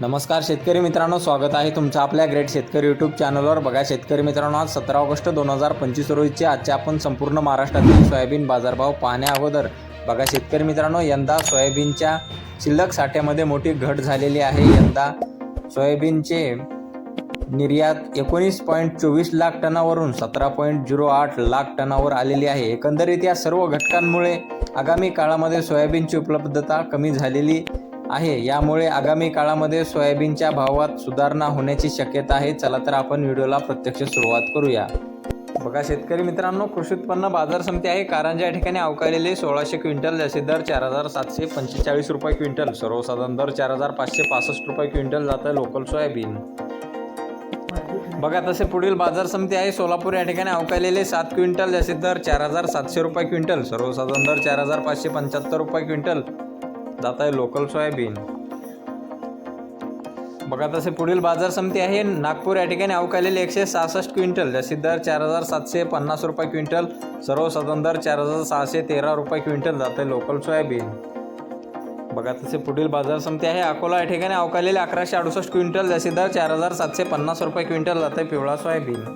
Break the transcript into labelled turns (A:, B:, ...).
A: नमस्कार शेतकरी मित्रांनो स्वागत आहे तुमचं आपल्या ग्रेट शेतकरी यूट्यूब चॅनलवर बघा शेतकरी मित्रांनो आज सतरा ऑगस्ट दोन हजार पंचवीस रोजीचे आजचे आपण संपूर्ण महाराष्ट्रातील सोयाबीन बाजारभाव पाहण्या अगोदर बघा शेतकरी मित्रांनो यंदा सोयाबीनच्या शिल्लक साठ्यामध्ये मोठी घट झालेली आहे. यंदा सोयाबीनचे निर्यात एकोणीस पॉईंट चोवीस लाख टनावरून सतरा पॉईंट झिरो आठ लाख टनावर आलेली आहे. एकंदरीत या सर्व घटकांमुळे आगामी काळामध्ये सोयाबीनची उपलब्धता कमी झालेली आहे. यामुळे आगामी काळामध्ये सोयाबीनच्या भावात सुधारणा होण्याची शक्यता आहे. चला तर आपण व्हिडिओला प्रत्यक्ष सुरुवात करूया. बघा शेतकरी मित्रांनो कृषी उत्पन्न बाजार समिती आहे. कारंजा या ठिकाणी अवकाळलेले सोळाशे क्विंटल ज्याचे दर चार हजार सातशे पंचेचाळीस रुपये क्विंटल. सर्वसाधारण दर चार हजार पाचशे पासष्ट रुपये क्विंटल जातं आहे लोकल सोयाबीन. बघा तसे पुढील बाजार समिती आहे. सोलापूर या ठिकाणी अवकाळलेले सात क्विंटल ज्याचे दर चार हजार सातशे रुपये क्विंटल. सर्वसाधारण दर चार हजार पाचशे पंच्याहत्तर रुपये क्विंटल. जात आहे लोकल सोयाबीन. बघा तसे पुढील बाजार समिती आहे. नागपूर या ठिकाणी अवकालेली एकशे सहासष्ट क्विंटल. ज्याचे दर चार हजार सातशे पन्नास रुपये क्विंटल. सर्वसाधारण दर चार हजार सहाशे तेरा रुपये क्विंटल जात आहे लोकल सोयाबीन. बघा तसे पुढील बाजार समिती आहे. अकोला या ठिकाणी अवकालेली अकराशे अडुसष्ट क्विंटल. ज्याचे दर चार हजार सातशे पन्नास रुपये क्विंटल जात आहे पिवळा सोयाबीन.